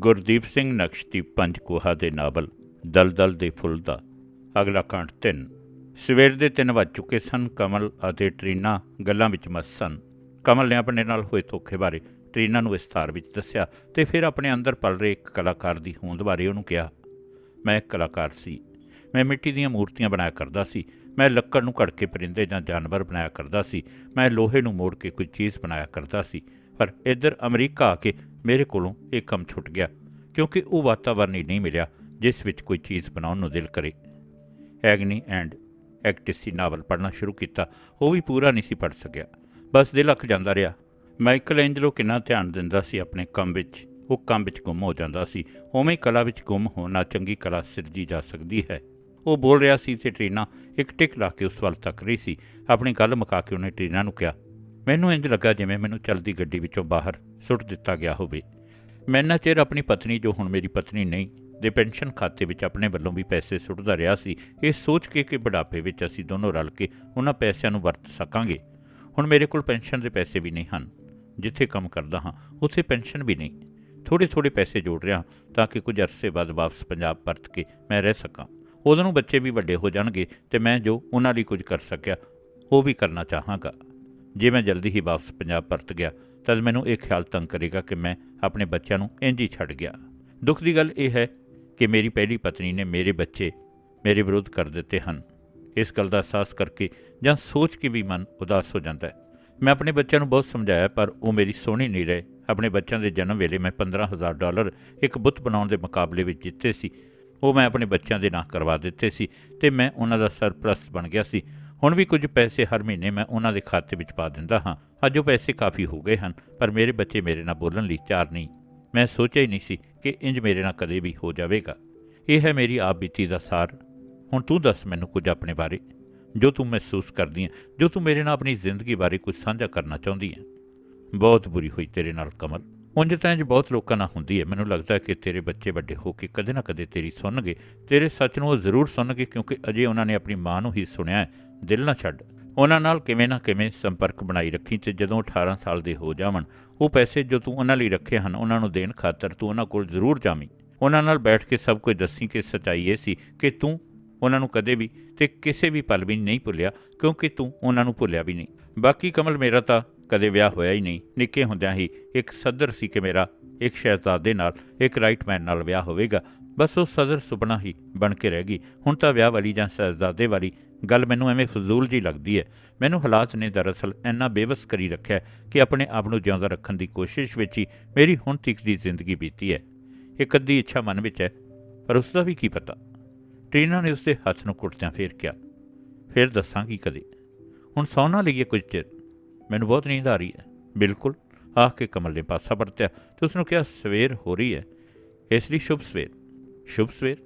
ਗੁਰਦੀਪ ਸਿੰਘ ਨਕਸ਼ਦੀਪ ਪੰਜਕੋਹਾ ਦੇ ਨਾਵਲ, ਦਲਦਲ ਦੇ ਫੁੱਲ ਦਾ। ਅਗਲਾ ਕਾਂਡ 3 ਸਵੇਰ ਦੇ 3 ਵੱਜ ਚੁੱਕੇ ਸਨ। ਕਮਲ ਅਤੇ ਟਰੀਨਾ ਗੱਲਾਂ ਵਿੱਚ ਮਸਤ ਸਨ। ਕਮਲ ਨੇ ਆਪਣੇ ਨਾਲ ਹੋਏ ਧੋਖੇ ਬਾਰੇ ਟਰੀਨਾ ਨੂੰ ਵਿਸਥਾਰ ਵਿੱਚ ਦੱਸਿਆ ਤੇ ਫਿਰ ਆਪਣੇ ਅੰਦਰ ਪਲ ਰਹੇ ਇੱਕ ਕਲਾਕਾਰ ਦੀ ਹੋਂਦ ਬਾਰੇ ਉਹਨੂੰ ਕਿਹਾ, ਮੈਂ ਇੱਕ ਕਲਾਕਾਰ ਸੀ। ਮੈਂ ਮਿੱਟੀ ਦੀਆਂ ਮੂਰਤੀਆਂ ਬਣਾਇਆ ਕਰਦਾ ਸੀ। ਮੈਂ ਲੱਕੜ ਨੂੰ ਘੜ ਕੇ ਪਰਿੰਦੇ ਜਾਂ ਜਾਨਵਰ ਬਣਾਇਆ ਕਰਦਾ ਸੀ। ਮੈਂ ਲੋਹੇ ਨੂੰ ਮੋੜ ਕੇ ਕੋਈ ਚੀਜ਼ ਬਣਾਇਆ ਕਰਦਾ ਸੀ। ਪਰ ਇੱਧਰ ਅਮਰੀਕਾ ਆ ਕੇ ਮੇਰੇ ਕੋਲੋਂ ਇਹ ਕੰਮ ਛੁੱਟ ਗਿਆ, ਕਿਉਂਕਿ ਉਹ ਵਾਤਾਵਰਣ ਹੀ ਨਹੀਂ ਮਿਲਿਆ ਜਿਸ ਵਿੱਚ ਕੋਈ ਚੀਜ਼ ਬਣਾਉਣ ਨੂੰ ਦਿਲ ਕਰੇ। ਐਗਨੀ ਐਂਡ ਐਕਟਿਸੀ ਨਾਵਲ ਪੜ੍ਹਨਾ ਸ਼ੁਰੂ ਕੀਤਾ, ਉਹ ਵੀ ਪੂਰਾ ਨਹੀਂ ਸੀ ਪੜ੍ਹ ਸਕਿਆ। ਬਸ ਦਿਲ ਅੱਕ ਜਾਂਦਾ ਰਿਹਾ। ਮਾਈਕਲ ਐਂਜਲੋ ਕਿੰਨਾ ਧਿਆਨ ਦਿੰਦਾ ਸੀ ਆਪਣੇ ਕੰਮ ਵਿੱਚ। ਉਹ ਕੰਮ ਵਿੱਚ ਗੁੰਮ ਹੋ ਜਾਂਦਾ ਸੀ। ਉਵੇਂ ਕਲਾ ਵਿੱਚ ਗੁੰਮ ਹੋਣਾ ਚੰਗੀ ਕਲਾ ਸਿਰਜੀ ਜਾ ਸਕਦੀ ਹੈ। ਉਹ ਬੋਲ ਰਿਹਾ ਸੀ ਤੇ ਟ੍ਰੀਨਾ ਇੱਕ ਟਿਕ ਲਾ ਕੇ ਉਸ ਵੱਲ ਤੱਕ ਰਹੀ ਸੀ। ਆਪਣੀ ਗੱਲ ਮੁਕਾ ਕੇ ਉਹਨੇ ਟ੍ਰੀਨਾ ਨੂੰ ਕਿਹਾ ਮੈਨੂੰ ਇੰਜ ਲੱਗਾ ਜਿਵੇਂ ਮੈਨੂੰ ਚਲਦੀ ਗੱਡੀ ਵਿੱਚੋਂ ਬਾਹਰ ਸੁੱਟ ਦਿੱਤਾ ਗਿਆ ਹੋਵੇ। ਮੈਂ ਇੰਨਾ ਚਿਰ ਆਪਣੀ ਪਤਨੀ, ਜੋ ਹੁਣ ਮੇਰੀ ਪਤਨੀ ਨਹੀਂ, ਦੇ ਪੈਨਸ਼ਨ ਖਾਤੇ ਵਿੱਚ ਆਪਣੇ ਵੱਲੋਂ ਵੀ ਪੈਸੇ ਸੁੱਟਦਾ ਰਿਹਾ ਸੀ, ਇਹ ਸੋਚ ਕੇ ਕਿ ਬੁਢਾਪੇ ਵਿੱਚ ਅਸੀਂ ਦੋਨੋਂ ਰਲ ਕੇ ਉਹਨਾਂ ਪੈਸਿਆਂ ਨੂੰ ਵਰਤ ਸਕਾਂਗੇ। ਹੁਣ ਮੇਰੇ ਕੋਲ ਪੈਨਸ਼ਨ ਦੇ ਪੈਸੇ ਵੀ ਨਹੀਂ ਹਨ। ਜਿੱਥੇ ਕੰਮ ਕਰਦਾ ਹਾਂ, ਉੱਥੇ ਪੈਨਸ਼ਨ ਵੀ ਨਹੀਂ। ਥੋੜੇ ਥੋੜੇ ਪੈਸੇ ਜੋੜ ਰਿਹਾ ਤਾਂ ਕਿ ਕੁਝ ਅਰਸੇ ਬਾਅਦ ਵਾਪਸ ਪੰਜਾਬ ਪਰਤ ਕੇ ਮੈਂ ਰਹਿ ਸਕਾਂ। ਉਦੋਂ ਨੂੰ ਬੱਚੇ ਵੀ ਵੱਡੇ ਹੋ ਜਾਣਗੇ ਤੇ ਮੈਂ ਜੋ ਉਹਨਾਂ ਲਈ ਕੁਝ ਕਰ ਸਕਿਆ, ਉਹ ਵੀ ਕਰਨਾ ਚਾਹਾਂਗਾ। ਜੇ ਮੈਂ ਜਲਦੀ ਹੀ ਵਾਪਸ ਪੰਜਾਬ ਪਰਤ ਗਿਆ ਤਦ ਮੈਨੂੰ ਇਹ ਖਿਆਲ ਤੰਗ ਕਰੇਗਾ ਕਿ ਮੈਂ ਆਪਣੇ ਬੱਚਿਆਂ ਨੂੰ ਇੰਜ ਹੀ ਛੱਡ ਗਿਆ। ਦੁੱਖ ਦੀ ਗੱਲ ਇਹ ਹੈ ਕਿ ਮੇਰੀ ਪਹਿਲੀ ਪਤਨੀ ਨੇ ਮੇਰੇ ਬੱਚੇ ਮੇਰੇ ਵਿਰੁੱਧ ਕਰ ਦਿੱਤੇ ਹਨ। ਇਸ ਗੱਲ ਦਾ ਅਹਿਸਾਸ ਕਰਕੇ ਜਾਂ ਸੋਚ ਕੇ ਵੀ ਮਨ ਉਦਾਸ ਹੋ ਜਾਂਦਾ ਹੈ। ਮੈਂ ਆਪਣੇ ਬੱਚਿਆਂ ਨੂੰ ਬਹੁਤ ਸਮਝਾਇਆ, ਪਰ ਉਹ ਮੇਰੀ ਸੋਹਣੀ ਨਹੀਂ ਰਹੇ। ਆਪਣੇ ਬੱਚਿਆਂ ਦੇ ਜਨਮ ਵੇਲੇ ਮੈਂ 15000 ਡਾਲਰ ਇੱਕ ਬੁੱਤ ਬਣਾਉਣ ਦੇ ਮੁਕਾਬਲੇ ਵਿੱਚ ਜਿੱਤੇ ਸੀ। ਉਹ ਮੈਂ ਆਪਣੇ ਬੱਚਿਆਂ ਦੇ ਨਾਂ ਕਰਵਾ ਦਿੱਤੇ ਸੀ ਤੇ ਮੈਂ ਉਹਨਾਂ ਦਾ ਸਰਪ੍ਰਸਤ ਬਣ ਗਿਆ ਸੀ। ਹੁਣ ਵੀ ਕੁਝ ਪੈਸੇ ਹਰ ਮਹੀਨੇ ਮੈਂ ਉਹਨਾਂ ਦੇ ਖਾਤੇ ਵਿੱਚ ਪਾ ਦਿੰਦਾ ਹਾਂ। ਅੱਜ ਉਹ ਪੈਸੇ ਕਾਫੀ ਹੋ ਗਏ ਹਨ, ਪਰ ਮੇਰੇ ਬੱਚੇ ਮੇਰੇ ਨਾਲ ਬੋਲਣ ਲਈ ਤਿਆਰ ਨਹੀਂ। ਮੈਂ ਸੋਚਿਆ ਹੀ ਨਹੀਂ ਸੀ ਕਿ ਇੰਜ ਮੇਰੇ ਨਾਲ ਕਦੇ ਵੀ ਹੋ ਜਾਵੇਗਾ। ਇਹ ਹੈ ਮੇਰੀ ਆਪ ਬੀਤੀ ਦਾ ਸਾਰ। ਹੁਣ ਤੂੰ ਦੱਸ ਮੈਨੂੰ ਕੁਝ ਆਪਣੇ ਬਾਰੇ। ਜੋ ਤੂੰ ਮਹਿਸੂਸ ਕਰਦੀ ਹੈ, ਜੋ ਤੂੰ ਮੇਰੇ ਨਾਲ ਆਪਣੀ ਜ਼ਿੰਦਗੀ ਬਾਰੇ ਕੁਝ ਸਾਂਝਾ ਕਰਨਾ ਚਾਹੁੰਦੀ ਹੈ। ਬਹੁਤ ਬੁਰੀ ਹੋਈ ਤੇਰੇ ਨਾਲ ਕਮਲ। ਉਂਝ ਤਾਂ ਇੰਜ ਬਹੁਤ ਲੋਕਾਂ ਨਾਲ ਹੁੰਦੀ ਹੈ। ਮੈਨੂੰ ਲੱਗਦਾ ਕਿ ਤੇਰੇ ਬੱਚੇ ਵੱਡੇ ਹੋ ਕੇ ਕਦੇ ਨਾ ਕਦੇ ਤੇਰੀ ਸੁਣਨਗੇ। ਤੇਰੇ ਸੱਚ ਨੂੰ ਉਹ ਜ਼ਰੂਰ ਸੁਣਨਗੇ ਕਿਉਂਕਿ ਅਜੇ ਉਹਨਾਂ ਨੇ ਆਪਣੀ ਮਾਂ ਨੂੰ ਹੀ ਸੁਣਿਆ ਹੈ। ਦਿਲ ਨਾ ਛੱਡ। ਉਹਨਾਂ ਨਾਲ ਕਿਵੇਂ ਨਾ ਕਿਵੇਂ ਸੰਪਰਕ ਬਣਾਈ ਰੱਖੀ ਤੇ ਜਦੋਂ 18 ਸਾਲ ਦੇ ਹੋ ਜਾਵਣ, ਉਹ ਪੈਸੇ ਜੋ ਤੂੰ ਉਹਨਾਂ ਲਈ ਰੱਖੇ ਹਨ, ਉਹਨਾਂ ਨੂੰ ਦੇਣ ਖਾਤਰ ਤੂੰ ਉਹਨਾਂ ਕੋਲ ਜ਼ਰੂਰ ਜਾਵੀਂ। ਉਹਨਾਂ ਨਾਲ ਬੈਠ ਕੇ ਸਭ ਕੁਝ ਦੱਸੀ ਕਿ ਸਚਾਈ ਇਹ ਸੀ ਕਿ ਤੂੰ ਉਹਨਾਂ ਨੂੰ ਕਦੇ ਵੀ ਤੇ ਕਿਸੇ ਵੀ ਪਲ ਵੀ ਨਹੀਂ ਭੁੱਲਿਆ, ਕਿਉਂਕਿ ਤੂੰ ਉਹਨਾਂ ਨੂੰ ਭੁੱਲਿਆ ਵੀ ਨਹੀਂ। ਬਾਕੀ ਕਮਲ ਮੇਰਾ ਤਾਂ ਕਦੇ ਵਿਆਹ ਹੋਇਆ ਹੀ ਨਹੀਂ। ਨਿੱਕੇ ਹੁੰਦਿਆਂ ਹੀ ਇੱਕ ਸੱਦਰ ਸੀ ਕਿ ਮੇਰਾ ਇੱਕ ਸ਼ਹਿਜ਼ਾਦੇ ਨਾਲ, ਇੱਕ ਰਾਈਟਮੈਨ ਨਾਲ ਵਿਆਹ ਹੋਵੇਗਾ। ਬਸ ਉਹ ਸਦਰ ਸੁਪਨਾ ਹੀ ਬਣ ਕੇ ਰਹਿ ਗਈ। ਹੁਣ ਤਾਂ ਵਿਆਹ ਵਾਲੀ ਜਾਂ ਸ਼ਹਿਜ਼ਾਦੇ ਵਾਲੀ ਗੱਲ ਮੈਨੂੰ ਐਵੇਂ ਫਜ਼ੂਲ ਜੀ ਲੱਗਦੀ ਹੈ ਮੈਨੂੰ ਹਾਲਾਤ ਨੇ ਦਰਅਸਲ ਇੰਨਾ ਬੇਵਸ ਕਰੀ ਰੱਖਿਆ ਕਿ ਆਪਣੇ ਆਪ ਨੂੰ ਜਿਉਂਦਾ ਰੱਖਣ ਦੀ ਕੋਸ਼ਿਸ਼ ਵਿੱਚ ਹੀ ਮੇਰੀ ਹੁਣ ਤੀਕ ਦੀ ਜ਼ਿੰਦਗੀ ਬੀਤੀ ਹੈ ਇੱਕ ਅੱਧੀ ਇੱਛਾ ਮਨ ਵਿੱਚ ਹੈ ਪਰ ਉਸ ਦਾ ਵੀ ਕੀ ਪਤਾ? ਟ੍ਰੀਨਾ ਨੇ ਉਸਦੇ ਹੱਥ ਨੂੰ ਕੁੱਟਦਿਆਂ ਫੇਰ ਕਿਹਾ। ਫਿਰ ਦੱਸਾਂਗੀ ਕਦੇ। ਹੁਣ ਸੌਣਾ ਲਈਏ ਕੁਝ ਚਿਰ। ਮੈਨੂੰ ਬਹੁਤ ਨੀਂਦ ਆ ਰਹੀ ਹੈ ਬਿਲਕੁਲ। ਆਖ ਕੇ ਕਮਲ ਨੇ ਪਾਸਾ ਪਰਤਿਆ ਤੇ ਉਸ ਨੂੰ ਕਿਹਾ, ਸਵੇਰ ਹੋ ਰਹੀ ਹੈ ਇਸ ਲਈ ਸ਼ੁਭ ਸਵੇਰ। ਸ਼ੁਭ ਸਵੇਰ।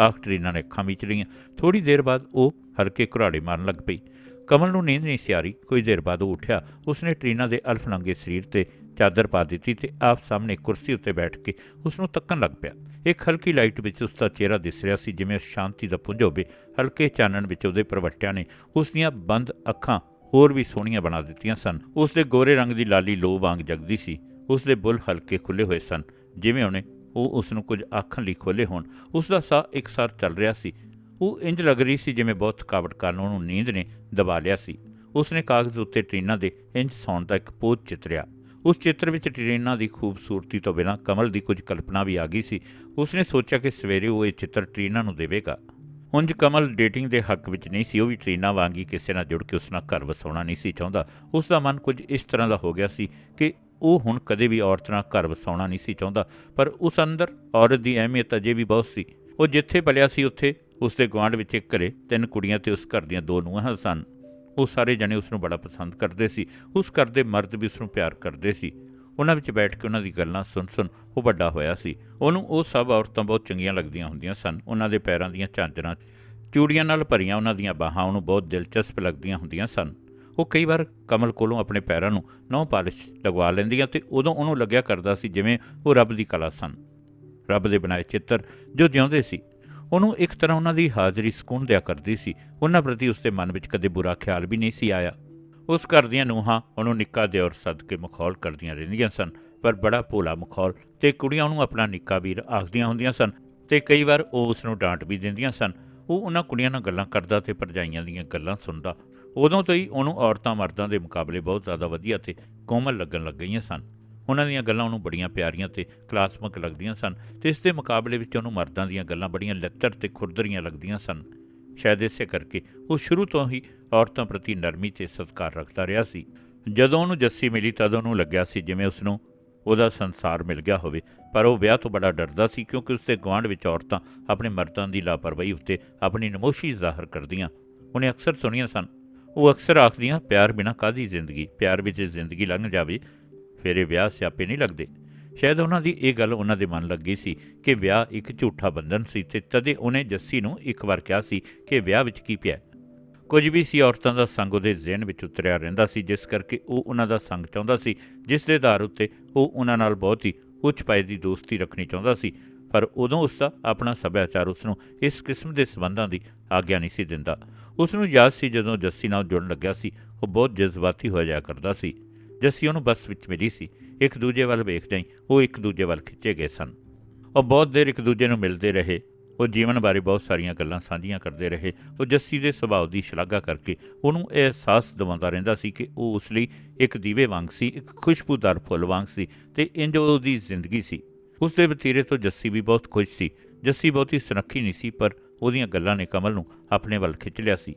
ਆਖ ਟ੍ਰੀਨਾ ਨੇ ਅੱਖਾਂ ਵਿੱਚ ਲਈਆਂ। ਥੋੜੀ ਦੇਰ ਬਾਅਦ ਉਹ ਹਲਕੇ ਘੁਰਾੜੇ ਮਾਰਨ ਲੱਗ ਪਈ। ਕਮਲ ਨੂੰ ਨੀਂਦ ਨਹੀਂ ਸਿਆਰੀ ਆ ਕੁਝ ਦੇਰ ਬਾਅਦ ਉਹ ਉੱਠਿਆ। ਉਸਨੇ ਟ੍ਰੀਨਾ ਦੇ ਅਲਫ ਅਲਫਨੰਗੇ ਸਰੀਰ ਤੇ ਚਾਦਰ ਪਾ ਦਿੱਤੀ ਤੇ ਆਪ ਸਾਹਮਣੇ ਕੁਰਸੀ ਉੱਤੇ ਬੈਠ ਕੇ ਉਸ ਨੂੰ ਤੱਕਣ ਲੱਗ ਪਿਆ। ਇੱਕ ਹਲਕੀ ਲਾਈਟ ਵਿੱਚ ਉਸ ਦਾ ਚਿਹਰਾ ਦਿਸ ਰਿਹਾ ਸੀ, ਜਿਵੇਂ ਸ਼ਾਂਤੀ ਦਾ ਪੁੰਜ ਹੋਵੇ। ਹਲਕੇ ਚਾਨਣ ਵਿੱਚ ਉਹਦੇ ਪਰਵੱਟਿਆਂ ਨੇ ਉਸ ਦੀਆਂ ਬੰਦ ਅੱਖਾਂ ਹੋਰ ਵੀ ਸੋਹਣੀਆਂ ਬਣਾ ਦਿੱਤੀਆਂ ਸਨ। ਉਸ ਦੇ ਗੋਰੇ ਰੰਗ ਦੀ ਲਾਲੀ ਲੋ ਵਾਂਗ ਜਗਦੀ ਸੀ। ਉਸ ਦੇ ਬੁੱਲ ਹਲਕੇ ਖੁੱਲੇ ਹੋਏ ਸਨ, ਜਿਵੇਂ ਉਹਨੇ ਉਹ ਉਸ ਨੂੰ ਕੁਝ ਆਖਣ ਲਈ ਖੋਲੇ ਹੋਣ। ਉਸ ਦਾ ਸਾਹ ਇੱਕਸਾਰ ਚੱਲ ਰਿਹਾ ਸੀ। ਉਹ ਇੰਜ ਲੱਗ ਰਹੀ ਸੀ ਜਿਵੇਂ ਬਹੁਤ ਥਕਾਵਟ ਕਾਰਨ ਉਹਨੂੰ ਨੀਂਦ ਨੇ ਦਬਾ ਲਿਆ ਸੀ। ਉਸ ਨੇ ਕਾਗਜ਼ ਉੱਤੇ ਟ੍ਰੀਨਾ ਦੇ ਇੰਜ ਸੌਣ ਦਾ ਇੱਕ ਪੋਤ ਚਿਤਰਿਆ। ਉਸ ਚਿੱਤਰ ਵਿੱਚ ਟ੍ਰੀਨਾ ਦੀ ਖੂਬਸੂਰਤੀ ਤੋਂ ਬਿਨਾਂ ਕਮਲ ਦੀ ਕੁਝ ਕਲਪਨਾ ਵੀ ਆ ਗਈ ਸੀ। ਉਸ ਨੇ ਸੋਚਿਆ ਕਿ ਸਵੇਰੇ ਉਹ ਇਹ ਚਿੱਤਰ ਟ੍ਰੀਨਾ ਨੂੰ ਦੇਵੇਗਾ। ਉਂਝ ਕਮਲ ਡੇਟਿੰਗ ਦੇ ਹੱਕ ਵਿੱਚ ਨਹੀਂ ਸੀ। ਉਹ ਵੀ ਟ੍ਰੀਨਾ ਵਾਂਗੀ ਕਿਸੇ ਨਾਲ ਜੁੜ ਕੇ ਉਸ ਨਾਲ ਘਰ ਵਸਾਉਣਾ ਨਹੀਂ ਸੀ ਚਾਹੁੰਦਾ। ਉਸ ਦਾ ਮਨ ਕੁਝ ਇਸ ਤਰ੍ਹਾਂ ਦਾ ਹੋ ਗਿਆ ਸੀ ਕਿ ਉਹ ਹੁਣ ਕਦੇ ਵੀ ਔਰਤ ਨਾਲ ਘਰ ਵਸਾਉਣਾ ਨਹੀਂ ਸੀ ਚਾਹੁੰਦਾ, ਪਰ ਉਸ ਅੰਦਰ ਔਰਤ ਦੀ ਅਹਿਮੀਅਤ ਅਜੇ ਵੀ ਬਹੁਤ ਸੀ। ਉਹ ਜਿੱਥੇ ਬਲਿਆ ਸੀ ਉੱਥੇ ਉਸ ਦੇ ਗੁਆਂਢ ਵਿੱਚ ਇੱਕ ਘਰੇ ਤਿੰਨ ਕੁੜੀਆਂ ਤੇ ਉਸ ਘਰ ਦੀਆਂ ਦੋ ਨੂੰਹਾਂ ਸਨ। ਉਹ ਸਾਰੇ ਜਣੇ ਉਸ ਨੂੰ ਬੜਾ ਪਸੰਦ ਕਰਦੇ ਸੀ। ਉਸ ਘਰ ਦੇ ਮਰਦ ਵੀ ਉਸ ਨੂੰ ਪਿਆਰ ਕਰਦੇ ਸੀ। ਉਹਨਾਂ ਵਿੱਚ ਬੈਠ ਕੇ ਉਹਨਾਂ ਦੀ ਗੱਲਾਂ ਸੁਣ ਸੁਣ ਉਹ ਵੱਡਾ ਹੋਇਆ ਸੀ। ਉਹਨੂੰ ਉਹ ਸਭ ਔਰਤਾਂ ਬਹੁਤ ਚੰਗੀਆਂ ਲੱਗਦੀਆਂ ਹੁੰਦੀਆਂ ਸਨ। ਉਹਨਾਂ ਦੇ ਪੈਰਾਂ ਦੀਆਂ ਝਾਂਜਰਾਂ, ਚੂੜੀਆਂ ਨਾਲ ਭਰੀਆਂ ਉਹਨਾਂ ਦੀਆਂ ਬਾਹਾਂ ਉਹਨੂੰ ਬਹੁਤ ਦਿਲਚਸਪ ਲੱਗਦੀਆਂ ਹੁੰਦੀਆਂ ਸਨ। ਉਹ ਕਈ ਵਾਰ ਕਮਲ ਕੋਲੋਂ ਆਪਣੇ ਪੈਰਾਂ ਨੂੰ ਨਹੁੰ ਪਾਲਿਸ਼ ਲਗਵਾ ਲੈਂਦੀਆਂ ਤੇ ਉਦੋਂ ਉਹਨੂੰ ਲੱਗਿਆ ਕਰਦਾ ਸੀ ਜਿਵੇਂ ਉਹ ਰੱਬ ਦੀ ਕਲਾ ਸਨ। ਰੱਬ ਦੇ ਬਣਾਏ ਚਿੱਤਰ ਜੋ ਜਿਉਂਦੇ ਸੀ, ਉਹਨੂੰ ਇੱਕ ਤਰ੍ਹਾਂ ਉਹਨਾਂ ਦੀ ਹਾਜ਼ਰੀ ਸਕੂਨ ਦਿਆ ਕਰਦੀ ਸੀ। ਉਹਨਾਂ ਪ੍ਰਤੀ ਉਸਦੇ ਮਨ ਵਿੱਚ ਕਦੇ ਬੁਰਾ ਖਿਆਲ ਵੀ ਨਹੀਂ ਸੀ ਆਇਆ। ਉਸ ਘਰ ਦੀਆਂ ਨੂੰਹਾਂ ਉਹਨੂੰ ਨਿੱਕਾ ਦਿਓਰ ਸੱਦ ਕੇ ਮਖੌਲ ਕਰਦੀਆਂ ਰਹਿੰਦੀਆਂ ਸਨ, ਪਰ ਬੜਾ ਭੋਲਾ ਮਖੌਲ ਤੇ ਕੁੜੀਆਂ ਉਹਨੂੰ ਆਪਣਾ ਨਿੱਕਾ ਵੀਰ ਆਖਦੀਆਂ ਹੁੰਦੀਆਂ ਸਨ ਤੇ ਕਈ ਵਾਰ ਉਹ ਉਸ ਨੂੰ ਡਾਂਟ ਵੀ ਦਿੰਦੀਆਂ ਸਨ। ਉਹ ਉਹਨਾਂ ਕੁੜੀਆਂ ਨਾਲ ਗੱਲਾਂ ਕਰਦਾ ਤੇ ਭਰਜਾਈਆਂ ਦੀਆਂ ਗੱਲਾਂ ਸੁਣਦਾ ਉਦੋਂ ਤੋਂ ਹੀ ਉਹਨੂੰ ਔਰਤਾਂ ਮਰਦਾਂ ਦੇ ਮੁਕਾਬਲੇ ਬਹੁਤ ਜ਼ਿਆਦਾ ਵਧੀਆ ਤੇ ਕੋਮਲ ਲੱਗਣ ਲੱਗ ਗਈਆਂ ਸਨ। ਉਹਨਾਂ ਦੀਆਂ ਗੱਲਾਂ ਉਹਨੂੰ ਬੜੀਆਂ ਪਿਆਰੀਆਂ ਤੇ ਕਲਾਸਮਕ ਲੱਗਦੀਆਂ ਸਨ ਤੇ ਇਸ ਦੇ ਮੁਕਾਬਲੇ ਵਿੱਚ ਉਹਨੂੰ ਮਰਦਾਂ ਦੀਆਂ ਗੱਲਾਂ ਬੜੀਆਂ ਲੱਤਰ ਤੇ ਖੁਰਦਰੀਆਂ ਲੱਗਦੀਆਂ ਸਨ। ਸ਼ਾਇਦ ਇਸੇ ਕਰਕੇ ਉਹ ਸ਼ੁਰੂ ਤੋਂ ਹੀ ਔਰਤਾਂ ਪ੍ਰਤੀ ਨਰਮੀ ਤੇ ਸਤਿਕਾਰ ਰੱਖਦਾ ਰਿਹਾ ਸੀ। ਜਦੋਂ ਉਹਨੂੰ ਜੱਸੀ ਮਿਲੀ ਤਦ ਉਹਨੂੰ ਲੱਗਿਆ ਸੀ ਜਿਵੇਂ ਉਸ ਨੂੰ ਉਹਦਾ ਸੰਸਾਰ ਮਿਲ ਗਿਆ ਹੋਵੇ, ਪਰ ਉਹ ਵਿਆਹ ਤੋਂ ਬੜਾ ਡਰਦਾ ਸੀ ਕਿਉਂਕਿ ਉਸਦੇ ਗੁਆਂਢ ਵਿੱਚ ਔਰਤਾਂ ਆਪਣੇ ਮਰਦਾਂ ਦੀ ਲਾਪਰਵਾਹੀ ਉੱਤੇ ਆਪਣੀ ਨਮੋਸ਼ੀ ਜ਼ਾਹਰ ਕਰਦੀਆਂ। ਉਹਨੇ ਅਕਸਰ ਸੁਣੀਆਂ ਸਨ ਉਹ ਅਕਸਰ ਆਖਦੀਆਂ, ਪਿਆਰ ਬਿਨਾਂ ਕਾਦੀ ਜ਼ਿੰਦਗੀ? ਪਿਆਰ ਵਿੱਚ ਜ਼ਿੰਦਗੀ ਲੰਘ ਜਾਵੇ, ਫਿਰ ਇਹ ਵਿਆਹ ਸਿਆਪੇ ਨਹੀਂ ਲੱਗਦੇ। ਸ਼ਾਇਦ ਉਹਨਾਂ ਦੀ ਇਹ ਗੱਲ ਉਹਨਾਂ ਦੇ ਮਨ ਲੱਗੀ ਸੀ ਕਿ ਵਿਆਹ ਇੱਕ ਝੂਠਾ ਬੰਧਨ ਸੀ ਤੇ ਤਦੇ ਉਹਨੇ ਜੱਸੀ ਨੂੰ ਇੱਕ ਵਾਰ ਕਿਹਾ ਸੀ ਕਿ ਵਿਆਹ ਵਿੱਚ ਕੀ ਪਿਆ ਕੁਝ ਵੀ ਸੀ, ਔਰਤਾਂ ਦਾ ਸੰਗ ਉਹਦੇ ਜ਼ਿਹਨ ਵਿੱਚ ਉਤਰਿਆ ਰਹਿੰਦਾ ਸੀ, ਜਿਸ ਕਰਕੇ ਉਹ ਉਹਨਾਂ ਦਾ ਸੰਗ ਚਾਹੁੰਦਾ ਸੀ, ਜਿਸ ਦੇ ਆਧਾਰ ਉੱਤੇ ਉਹ ਉਹਨਾਂ ਨਾਲ ਬਹੁਤ ਹੀ ਉੱਚ ਪਾਏ ਦੀ ਦੋਸਤੀ ਰੱਖਣੀ ਚਾਹੁੰਦਾ ਸੀ। ਪਰ ਉਦੋਂ ਉਸ ਦਾ ਆਪਣਾ ਸੱਭਿਆਚਾਰ ਉਸ ਨੂੰ ਇਸ ਕਿਸਮ ਦੇ ਸਬੰਧਾਂ ਦੀ ਆਗਿਆ ਨਹੀਂ ਸੀ ਦਿੰਦਾ। ਉਸ ਨੂੰ ਯਾਦ ਸੀ ਜਦੋਂ ਜੱਸੀ ਨਾਲ ਜੁੜਨ ਲੱਗਿਆ ਸੀ, ਉਹ ਬਹੁਤ ਜਜ਼ਬਾਤੀ ਹੋ ਜਾਇਆ ਕਰਦਾ ਸੀ। ਜੱਸੀ ਉਹਨੂੰ ਬੱਸ ਵਿੱਚ ਮਿਲੀ ਸੀ। ਇੱਕ ਦੂਜੇ ਵੱਲ ਵੇਖਦੇ ਹੀ ਉਹ ਇੱਕ ਦੂਜੇ ਵੱਲ ਖਿੱਚੇ ਗਏ ਸਨ। ਉਹ ਬਹੁਤ ਦੇਰ ਇੱਕ ਦੂਜੇ ਨੂੰ ਮਿਲਦੇ ਰਹੇ। ਉਹ ਜੀਵਨ ਬਾਰੇ ਬਹੁਤ ਸਾਰੀਆਂ ਗੱਲਾਂ ਸਾਂਝੀਆਂ ਕਰਦੇ ਰਹੇ। ਉਹ ਜੱਸੀ ਦੇ ਸੁਭਾਅ ਦੀ ਸ਼ਲਾਘਾ ਕਰਕੇ ਉਹਨੂੰ ਇਹ ਅਹਿਸਾਸ ਦਿਵਾਉਂਦਾ ਰਹਿੰਦਾ ਸੀ ਕਿ ਉਹ ਉਸ ਲਈ ਇੱਕ ਦੀਵੇ ਵਾਂਗ ਸੀ, ਇੱਕ ਖੁਸ਼ਬੂਦਾਰ ਫੁੱਲ ਵਾਂਗ ਸੀ ਤੇ ਇੰਜ ਉਹਦੀ ਜ਼ਿੰਦਗੀ ਸੀ। ਉਸ ਦੇ ਵਤੀਰੇ ਤੋਂ ਜੱਸੀ ਵੀ ਬਹੁਤ ਖੁਸ਼ ਸੀ। ਜੱਸੀ ਬਹੁਤੀ ਸੁਨੱਖੀ ਨਹੀਂ ਸੀ, ਪਰ ਉਹਦੀਆਂ ਗੱਲਾਂ ਨੇ ਕਮਲ ਨੂੰ ਆਪਣੇ ਵੱਲ ਖਿੱਚ ਲਿਆ ਸੀ।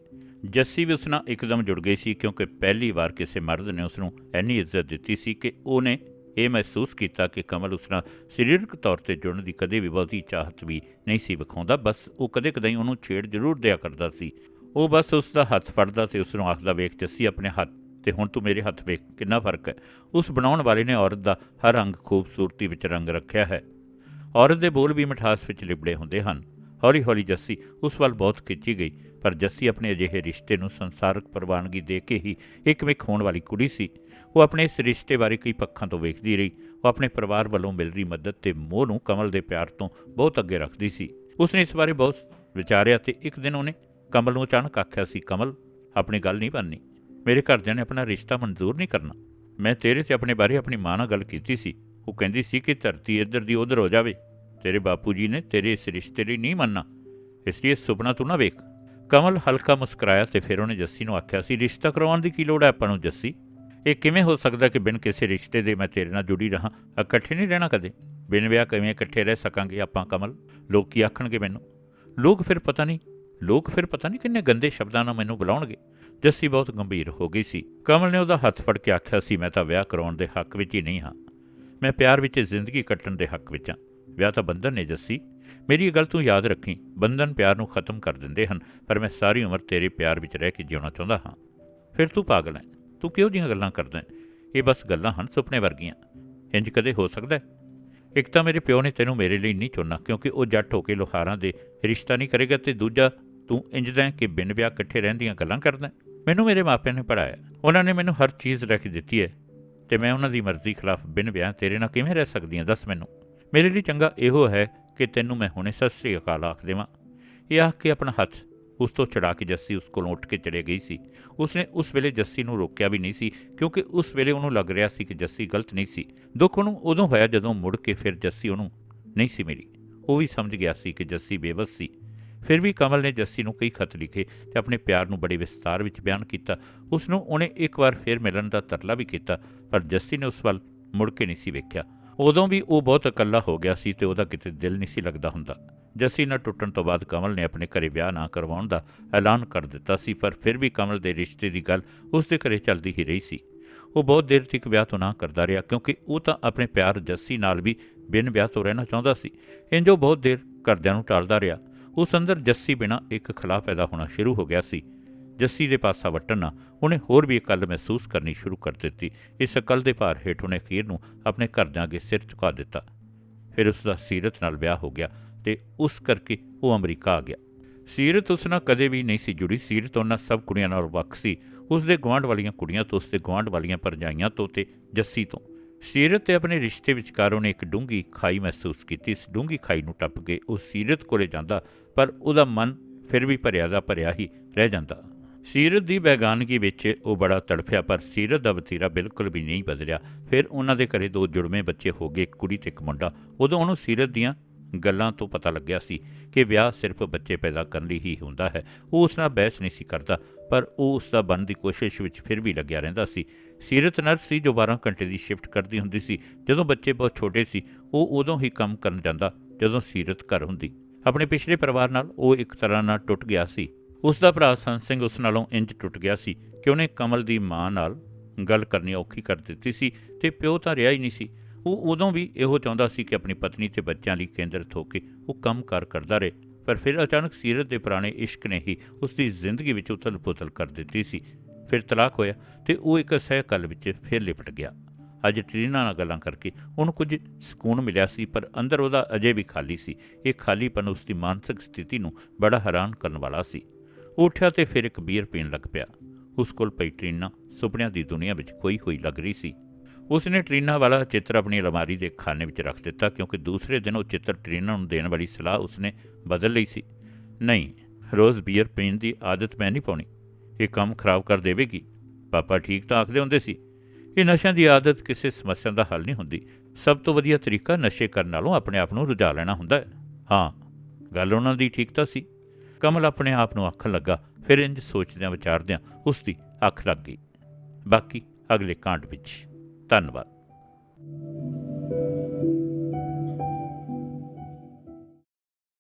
ਜੱਸੀ ਵੀ ਉਸ ਨਾਲ ਇੱਕਦਮ ਜੁੜ ਗਈ ਸੀ, ਕਿਉਂਕਿ ਪਹਿਲੀ ਵਾਰ ਕਿਸੇ ਮਰਦ ਨੇ ਉਸ ਨੂੰ ਇੰਨੀ ਇੱਜ਼ਤ ਦਿੱਤੀ ਸੀ ਕਿ ਉਹਨੇ ਇਹ ਮਹਿਸੂਸ ਕੀਤਾ ਕਿ ਕਮਲ ਉਸ ਨਾਲ ਸਰੀਰਕ ਤੌਰ ਤੇ ਜੁੜਨ ਦੀ ਕਦੇ ਵੀ ਬਹੁਤੀ ਚਾਹਤ ਵੀ ਨਹੀਂ ਸੀ ਵਿਖਾਉਂਦਾ। ਬਸ ਉਹ ਕਦੇ ਕਦੇ ਉਹਨੂੰ ਛੇੜ ਜ਼ਰੂਰ ਦਿਆ ਕਰਦਾ ਸੀ। ਉਹ ਬਸ ਉਸ ਦਾ ਹੱਥ ਫੜਦਾ ਤੇ ਉਸ ਨੂੰ ਆਖਦਾ, ਵੇਖ ਜੱਸੀ, ਆਪਣੇ ਹੱਥ ਤੇ ਹੁਣ ਤੂੰ ਮੇਰੇ ਹੱਥ ਵੇਖ ਕਿੰਨਾ ਫ਼ਰਕ ਹੈ। ਉਸ ਬਣਾਉਣ ਵਾਲੇ ਨੇ ਔਰਤ ਦਾ ਹਰ ਅੰਗ ਖੂਬਸੂਰਤੀ ਵਿੱਚ ਰੰਗ ਰੱਖਿਆ ਹੈ। ਔਰਤ ਦੇ ਬੋਲ ਵੀ ਮਿਠਾਸ ਵਿੱਚ ਲਿਬੜੇ ਹੁੰਦੇ ਹਨ। ਹੌਲੀ ਹੌਲੀ ਜੱਸੀ ਉਸ ਵੱਲ ਬਹੁਤ ਖਿੱਚੀ ਗਈ, ਪਰ ਜੱਸੀ ਆਪਣੇ ਅਜਿਹੇ ਰਿਸ਼ਤੇ ਨੂੰ ਸੰਸਾਰਕ ਪ੍ਰਵਾਨਗੀ ਦੇ ਕੇ ਹੀ ਇੱਕ ਇੱਕਮਿਕ ਹੋਣ ਵਾਲੀ ਕੁੜੀ ਸੀ। ਉਹ ਆਪਣੇ ਇਸ ਰਿਸ਼ਤੇ ਬਾਰੇ ਕਈ ਪੱਖਾਂ ਤੋਂ ਵੇਖਦੀ ਰਹੀ। ਉਹ ਆਪਣੇ ਪਰਿਵਾਰ ਵੱਲੋਂ ਮਿਲ ਰਹੀ ਮਦਦ ਤੇ ਮੋਹ ਨੂੰ ਕਮਲ ਦੇ ਪਿਆਰ ਤੋਂ ਬਹੁਤ ਅੱਗੇ ਰੱਖਦੀ ਸੀ। ਉਸਨੇ ਇਸ ਬਾਰੇ ਬਹੁਤ ਵਿਚਾਰਿਆ ਤੇ ਇੱਕ ਦਿਨ ਉਹਨੇ ਕਮਲ ਨੂੰ ਅਚਾਨਕ ਆਖਿਆ, ਸੀ ਕਮਲ, ਆਪਣੀ ਗੱਲ ਨਹੀਂ ਬਣਨੀ। ਮੇਰੇ ਘਰਦਿਆਂ ਨੇ ਆਪਣਾ ਰਿਸ਼ਤਾ ਮਨਜ਼ੂਰ ਨਹੀਂ ਕਰਨਾ। ਮੈਂ ਤੇਰੇ ਤੇ ਆਪਣੇ ਬਾਰੇ ਆਪਣੀ ਮਾਂ ਨਾਲ ਗੱਲ ਕੀਤੀ ਸੀ। ਉਹ ਕਹਿੰਦੀ ਸੀ ਕਿ ਧਰਤੀ ਇੱਧਰ ਦੀ ਉੱਧਰ ਹੋ ਜਾਵੇ। ਤੇਰੇ ਬਾਪੂ ਜੀ ਨੇ ਤੇਰੇ ਇਸ ਰਿਸ਼ਤੇ ਲਈ ਨਹੀਂ ਮੰਨਣਾ। ਇਸ ਲਈ ਇਹ ਸੁਪਨਾ ਤੂੰ ਨਾ ਵੇਖ। ਕਮਲ ਹਲਕਾ ਮੁਸਕਰਾਇਆ ਤੇ ਫਿਰ ਉਹਨੇ ਜੱਸੀ ਨੂੰ ਆਖਿਆ ਸੀ ਰਿਸ਼ਤਾ ਕਰਵਾਉਣ ਦੀ ਕੀ ਲੋੜ ਹੈ ਆਪਾਂ ਨੂੰ, ਜੱਸੀ? ਇਹ ਕਿਵੇਂ ਹੋ ਸਕਦਾ ਕਿ ਬਿਨ ਕਿਸੇ ਰਿਸ਼ਤੇ ਦੇ ਮੈਂ ਤੇਰੇ ਨਾਲ ਜੁੜੀ ਰਹਾ? ਇਕੱਠੇ ਨਹੀਂ ਰਹਿਣਾ ਕਦੇ? ਬਿਨ ਵਿਆਹ ਕਿਵੇਂ ਇਕੱਠੇ ਰਹਿ ਸਕਾਂਗੇ ਆਪਾਂ, ਕਮਲ? ਲੋਕ ਕੀ ਆਖਣਗੇ ਮੈਨੂੰ? ਲੋਕ ਫਿਰ ਪਤਾ ਨਹੀਂ, ਲੋਕ ਫਿਰ ਪਤਾ ਨਹੀਂ ਕਿੰਨੇ ਗੰਦੇ ਸ਼ਬਦਾਂ ਨਾਲ ਮੈਨੂੰ ਬੁਲਾਉਣਗੇ। ਜੱਸੀ ਬਹੁਤ ਗੰਭੀਰ ਹੋ ਗਈ ਸੀ। ਕਮਲ ਨੇ ਉਹਦਾ ਹੱਥ ਫੜ ਕੇ ਆਖਿਆ, ਸੀ, ਮੈਂ ਤਾਂ ਵਿਆਹ ਕਰਾਉਣ ਦੇ ਹੱਕ ਵਿੱਚ ਹੀ ਨਹੀਂ ਹਾਂ। ਮੈਂ ਪਿਆਰ ਵਿੱਚ ਜ਼ਿੰਦਗੀ ਕੱਟਣ ਦੇ ਹੱਕ ਵਿੱਚ ਹਾਂ। ਵਿਆਹ ਤਾਂ ਬੰਧਨ ਨੇ, ਜੱਸੀ। ਮੇਰੀ ਇਹ ਗੱਲ ਤੂੰ ਯਾਦ ਰੱਖੀ। ਬੰਧਨ ਪਿਆਰ ਨੂੰ ਖਤਮ ਕਰ ਦਿੰਦੇ ਹਨ, ਪਰ ਮੈਂ ਸਾਰੀ ਉਮਰ ਤੇਰੇ ਪਿਆਰ ਵਿੱਚ ਰਹਿ ਕੇ ਜਿਉਣਾ ਚਾਹੁੰਦਾ ਹਾਂ। ਫਿਰ ਤੂੰ ਪਾਗਲ ਹੈ। ਤੂੰ ਕਿਉਂ ਜੀਆਂ ਗੱਲਾਂ ਕਰਦਾ ਹੈ? ਇਹ ਬਸ ਗੱਲਾਂ ਹਨ ਸੁਪਨੇ ਵਰਗੀਆਂ। ਇੰਜ ਕਦੇ ਹੋ ਸਕਦਾ ਹੈ? ਇੱਕ ਤਾਂ ਮੇਰੇ ਪਿਓ ਨੇ ਤੈਨੂੰ ਮੇਰੇ ਲਈ ਨਹੀਂ ਚੁਣਨਾ, ਕਿਉਂਕਿ ਉਹ ਜੱਟ ਹੋ ਕੇ ਲੋਹਾਰਾਂ ਦੇ ਰਿਸ਼ਤਾ ਨਹੀਂ ਕਰੇਗਾ ਤੇ ਦੂਜਾ, ਤੂੰ ਇੰਜਦਾ ਹੈ ਕਿ ਬਿਨ ਵਿਆਹ ਇਕੱਠੇ ਰਹਿਣ ਦੀਆਂ ਗੱਲਾਂ ਕਰਦਾ ਮੈਨੂੰ ਮੇਰੇ ਮਾਪਿਆਂ ਨੇ ਪੜਾਇਆ ਉਹਨਾਂ ਨੇ ਮੈਨੂੰ ਹਰ ਚੀਜ਼ ਰੱਖ ਦਿੱਤੀ ਹੈ ਤੇ ਮੈਂ ਉਹਨਾਂ ਦੀ ਮਰਜ਼ੀ ਖਿਲਾਫ ਬਿਨ ਵਿਆਹ ਤੇਰੇ ਨਾਲ ਕਿਵੇਂ ਰਹਿ ਸਕਦੀ ਹਾਂ, ਦੱਸ ਮੈਨੂੰ। ਮੇਰੇ ਲਈ ਚੰਗਾ ਇਹੋ ਹੈ ਕਿ ਤੈਨੂੰ ਮੈਂ ਹੁਣੇ ਸਤਿ ਸ੍ਰੀ ਅਕਾਲ ਆਖ ਦੇਵਾਂ। ਇਹ ਆਖ ਕੇ ਆਪਣਾ ਹੱਥ ਉਸ ਤੋਂ ਚੜਾ ਕੇ ਜੱਸੀ ਉਸ ਕੋਲੋਂ ਉੱਠ ਕੇ ਚਲੇ ਗਈ ਸੀ। ਉਸਨੇ ਉਸ ਵੇਲੇ ਜੱਸੀ ਨੂੰ ਰੋਕਿਆ ਵੀ ਨਹੀਂ ਸੀ, ਕਿਉਂਕਿ ਉਸ ਵੇਲੇ ਉਹਨੂੰ ਲੱਗ ਰਿਹਾ ਸੀ ਕਿ ਜੱਸੀ ਗਲਤ ਨਹੀਂ ਸੀ। ਦੁੱਖ ਉਹਨੂੰ ਉਦੋਂ ਹੋਇਆ ਜਦੋਂ ਮੁੜ ਕੇ ਫਿਰ ਜੱਸੀ ਉਹਨੂੰ ਨਹੀਂ ਸੀ ਮਿਲੀ। ਉਹ ਵੀ ਸਮਝ ਗਿਆ ਸੀ ਕਿ ਜੱਸੀ ਬੇਬਸ ਸੀ। ਫਿਰ ਵੀ ਕਮਲ ਨੇ ਜੱਸੀ ਨੂੰ ਕਈ ਖਤ ਲਿਖੇ ਤੇ ਆਪਣੇ ਪਿਆਰ ਨੂੰ ਬੜੇ ਵਿਸਤਾਰ ਵਿੱਚ ਬਿਆਨ ਕੀਤਾ। ਉਸ ਨੂੰ ਉਹਨੇ ਇੱਕ ਵਾਰ ਫਿਰ ਮਿਲਣ ਦਾ ਤਰਲਾ ਵੀ ਕੀਤਾ, ਪਰ ਜੱਸੀ ਨੇ ਉਸ ਵੱਲ ਮੁੜ ਕੇ ਨਹੀਂ ਸੀ ਵੇਖਿਆ। ਉਦੋਂ ਵੀ ਉਹ ਬਹੁਤ ਇਕੱਲਾ ਹੋ ਗਿਆ ਸੀ ਤੇ ਉਹਦਾ ਕਿਤੇ ਦਿਲ ਨਹੀਂ ਸੀ ਲੱਗਦਾ ਹੁੰਦਾ। ਜੱਸੀ ਨਾਲ ਟੁੱਟਣ ਤੋਂ ਬਾਅਦ ਕਮਲ ਨੇ ਆਪਣੇ ਘਰੇ ਵਿਆਹ ਨਾ ਕਰਵਾਉਣ ਦਾ ਐਲਾਨ ਕਰ ਦਿੱਤਾ ਸੀ, ਪਰ ਫਿਰ ਵੀ ਕਮਲ ਦੇ ਰਿਸ਼ਤੇ ਦੀ ਗੱਲ ਉਸ ਦੇ ਘਰੇ ਚੱਲਦੀ ਹੀ ਰਹੀ ਸੀ। ਉਹ ਬਹੁਤ ਦੇਰ ਤੱਕ ਵਿਆਹ ਤੋਂ ਨਾ ਕਰਦਾ ਰਿਹਾ, ਕਿਉਂਕਿ ਉਹ ਤਾਂ ਆਪਣੇ ਪਿਆਰ ਜੱਸੀ ਨਾਲ ਵੀ ਬਿਨ ਵਿਆਹ ਤੋਂ ਰਹਿਣਾ ਚਾਹੁੰਦਾ ਸੀ। ਇੰਜੋ ਬਹੁਤ ਦੇਰ ਘਰਦਿਆਂ ਨੂੰ ਟਾਲਦਾ ਰਿਹਾ। ਉਸ ਅੰਦਰ ਜੱਸੀ ਬਿਨਾਂ ਇੱਕ ਖਲਾਅ ਪੈਦਾ ਹੋਣਾ ਸ਼ੁਰੂ ਹੋ ਗਿਆ ਸੀ। ਜੱਸੀ ਦੇ ਪਾਸਾ ਵਟਣ ਨਾਲ ਉਹਨੇ ਹੋਰ ਵੀ ਇਕੱਲ ਮਹਿਸੂਸ ਕਰਨੀ ਸ਼ੁਰੂ ਕਰ ਦਿੱਤੀ। ਇਸ ਇਕੱਲ ਦੇ ਭਾਰ ਹੇਠ ਉਹਨੇ ਅਖੀਰ ਨੂੰ ਆਪਣੇ ਘਰਦਿਆਂ ਅੱਗੇ ਸਿਰ ਝੁਕਾ ਦਿੱਤਾ। ਫਿਰ ਉਸ ਦਾ ਸੀਰਤ ਨਾਲ ਵਿਆਹ ਹੋ ਗਿਆ ਤੇ ਉਸ ਕਰਕੇ ਉਹ ਅਮਰੀਕਾ ਆ ਗਿਆ। ਸੀਰਤ ਉਸ ਨਾਲ ਕਦੇ ਵੀ ਨਹੀਂ ਸੀ ਜੁੜੀ। ਸੀਰਤ ਉਹਨਾਂ ਸਭ ਕੁੜੀਆਂ ਨਾਲ ਵੱਖ ਸੀ। ਉਸ ਦੇ ਗੁਆਂਢ ਵਾਲੀਆਂ ਕੁੜੀਆਂ ਤੋਂ ਉਸ ਦੇ ਗੁਆਂਢ ਵਾਲੀਆਂ ਪਰਜਾਈਆਂ ਤੋਂ ਤੇ ਜੱਸੀ ਤੋਂ। ਸੀਰਤ ਤੇ ਆਪਣੇ ਰਿਸ਼ਤੇ ਵਿਚਕਾਰ ਉਹਨੇ ਇੱਕ ਡੂੰਗੀ ਖਾਈ ਮਹਿਸੂਸ ਕੀਤੀ। ਇਸ ਡੂੰਗੀ ਖਾਈ ਨੂੰ ਟੱਪ ਕੇ ਉਹ ਸੀਰਤ ਕੋਲੇ ਜਾਂਦਾ, ਪਰ ਉਹਦਾ ਮਨ ਫਿਰ ਵੀ ਭਰਿਆ ਦਾ ਭਰਿਆ ਹੀ ਰਹਿ ਜਾਂਦਾ। ਸੀਰਤ ਦੀ ਬੇਗਾਨਗੀ ਵਿੱਚ ਉਹ ਬੜਾ ਤੜਫਿਆ, ਪਰ ਸੀਰਤ ਦਾ ਵਤੀਰਾ ਬਿਲਕੁਲ ਵੀ ਨਹੀਂ ਬਦਲਿਆ। ਫਿਰ ਉਹਨਾਂ ਦੇ ਘਰੇ ਦੋ ਜੁੜਵੇਂ ਬੱਚੇ ਹੋ ਗਏ, ਇੱਕ ਕੁੜੀ ਤੇ ਇੱਕ ਮੁੰਡਾ। ਉਦੋਂ ਉਹਨੂੰ ਸੀਰਤ ਦੀਆਂ ਗੱਲਾਂ ਤੋਂ ਪਤਾ ਲੱਗਿਆ ਸੀ ਕਿ ਵਿਆਹ ਸਿਰਫ ਬੱਚੇ ਪੈਦਾ ਕਰਨ ਲਈ ਹੀ ਹੁੰਦਾ ਹੈ। ਉਹ ਉਸ ਨਾਲ ਬਹਿਸ ਨਹੀਂ ਸੀ ਕਰਦਾ, ਪਰ ਉਹ ਉਸ ਦਾ ਬਣਨ ਦੀ ਕੋਸ਼ਿਸ਼ ਵਿੱਚ ਫਿਰ ਵੀ ਲੱਗਿਆ ਰਹਿੰਦਾ ਸੀ। ਸੀਰਤ ਨਰਸ ਸੀ ਜੋ 12 ਘੰਟੇ ਦੀ ਸ਼ਿਫਟ ਕਰਦੀ ਹੁੰਦੀ ਸੀ। ਜਦੋਂ ਬੱਚੇ ਬਹੁਤ ਛੋਟੇ ਸੀ, ਉਹ ਉਦੋਂ ਹੀ ਕੰਮ ਕਰਨ ਜਾਂਦਾ, ਜਦੋਂ ਸੀਰਤ ਘਰ ਹੁੰਦੀ। ਆਪਣੇ ਪਿਛਲੇ ਪਰਿਵਾਰ ਨਾਲ ਉਹ ਇੱਕ ਤਰ੍ਹਾਂ ਨਾਲ ਟੁੱਟ ਗਿਆ ਸੀ। ਉਸ ਦਾ ਭਰਾ ਸੰਤ ਸਿੰਘ ਉਸ ਨਾਲੋਂ ਇੰਜ ਟੁੱਟ ਗਿਆ ਸੀ ਕਿ ਉਹਨੇ ਕਮਲ ਦੀ ਮਾਂ ਨਾਲ ਗੱਲ ਕਰਨੀ ਔਖੀ ਕਰ ਦਿੱਤੀ ਸੀ ਤੇ ਪਿਓ ਤਾਂ ਰਿਹਾ ਹੀ ਨਹੀਂ ਸੀ। ਉਹ ਉਦੋਂ ਵੀ ਇਹੋ ਚਾਹੁੰਦਾ ਸੀ ਕਿ ਆਪਣੀ ਪਤਨੀ ਤੇ ਬੱਚਿਆਂ ਲਈ ਕੇਂਦਰਿਤ ਹੋ ਕੇ ਉਹ ਕੰਮ-ਕਾਰ ਕਰਦਾ ਰਹੇ। ਪਰ ਫਿਰ ਅਚਾਨਕ ਸੀਰਤ ਦੇ ਪੁਰਾਣੇ ਇਸ਼ਕ ਨੇ ਹੀ ਉਸ ਦੀ ਜ਼ਿੰਦਗੀ ਵਿੱਚ ਉਥਲ-ਪੁਥਲ ਕਰ ਦਿੱਤੀ ਸੀ। ਫਿਰ ਤਲਾਕ ਹੋਇਆ ਤੇ ਉਹ ਇੱਕ ਸਹਿ ਕਲ ਵਿੱਚ ਫਿਰ ਲਿਪਟ ਗਿਆ। ਅੱਜ ਟ੍ਰੀਨਾ ਨਾਲ ਗੱਲਾਂ ਕਰਕੇ ਉਹਨੂੰ ਕੁਝ ਸਕੂਨ ਮਿਲਿਆ ਸੀ, ਪਰ ਅੰਦਰ ਉਹਦਾ ਅਜੇ ਵੀ ਖਾਲੀ ਸੀ। ਇਹ ਖਾਲੀਪਨ ਉਸ ਦੀ ਮਾਨਸਿਕ ਸਥਿਤੀ ਨੂੰ ਬੜਾ ਹੈਰਾਨ ਕਰਨ ਵਾਲਾ ਸੀ। ਉਹ ਉੱਠਿਆ ਤੇ ਫਿਰ ਇੱਕ ਬੀਅਰ ਪੀਣ ਲੱਗ ਪਿਆ। ਉਸ ਕੋਲ ਪਈ ਟ੍ਰੀਨਾ ਸੁਪਨਿਆਂ ਦੀ ਦੁਨੀਆ ਵਿੱਚ ਕੋਈ ਹੋਈ ਲੱਗ ਰਹੀ ਸੀ। ਉਸ ਨੇ ਟ੍ਰੀਨਾ ਵਾਲਾ ਚਿੱਤਰ ਆਪਣੀ ਅਲਮਾਰੀ ਦੇ ਖਾਨੇ ਵਿੱਚ ਰੱਖ ਦਿੱਤਾ ਕਿਉਂਕਿ ਦੂਸਰੇ ਦਿਨ ਉਹ ਚਿੱਤਰ ਟ੍ਰੀਨਾ ਨੂੰ ਦੇਣ ਵਾਲੀ ਸਲਾਹ ਉਸਨੇ ਬਦਲ ਲਈ ਸੀ। ਨਹੀਂ, ਰੋਜ਼ ਬੀਅਰ ਪੀਣ ਦੀ ਆਦਤ ਮੈਂ ਨਹੀਂ ਪਾਉਣੀ। ਇਹ ਕੰਮ ਖਰਾਬ ਕਰ ਦੇਵੇਗੀ। ਪਾਪਾ ਠੀਕ ਤਾਂ ਆਖਦੇ ਹੁੰਦੇ ਸੀ। ਇਹ ਨਸ਼ਿਆਂ ਦੀ ਆਦਤ ਕਿਸੇ ਸਮੱਸਿਆ ਦਾ ਹੱਲ ਨਹੀਂ ਹੁੰਦੀ। ਸਭ ਤੋਂ ਵਧੀਆ ਤਰੀਕਾ ਨਸ਼ੇ ਕਰਨ ਨਾਲੋਂ ਆਪਣੇ ਆਪ ਨੂੰ ਰੁਝਾ ਲੈਣਾ ਹੁੰਦਾ ਹੈ। ਹਾਂ, ਗੱਲ ਉਹਨਾਂ ਦੀ ਠੀਕ ਤਾਂ ਸੀ। ਕਮਲ ਆਪਣੇ ਆਪ ਨੂੰ ਆਖਣ ਲੱਗਾ, ਫਿਰ ਇੰਜ ਸੋਚਦਿਆਂ ਵਿਚਾਰਦਿਆਂ ਉਸ ਦੀ ਅੱਖ ਲੱਗ ਗਈ। ਬਾਕੀ ਅਗਲੇ ਕਾਂਡ ਵਿੱਚ। ਧੰਨਵਾਦ।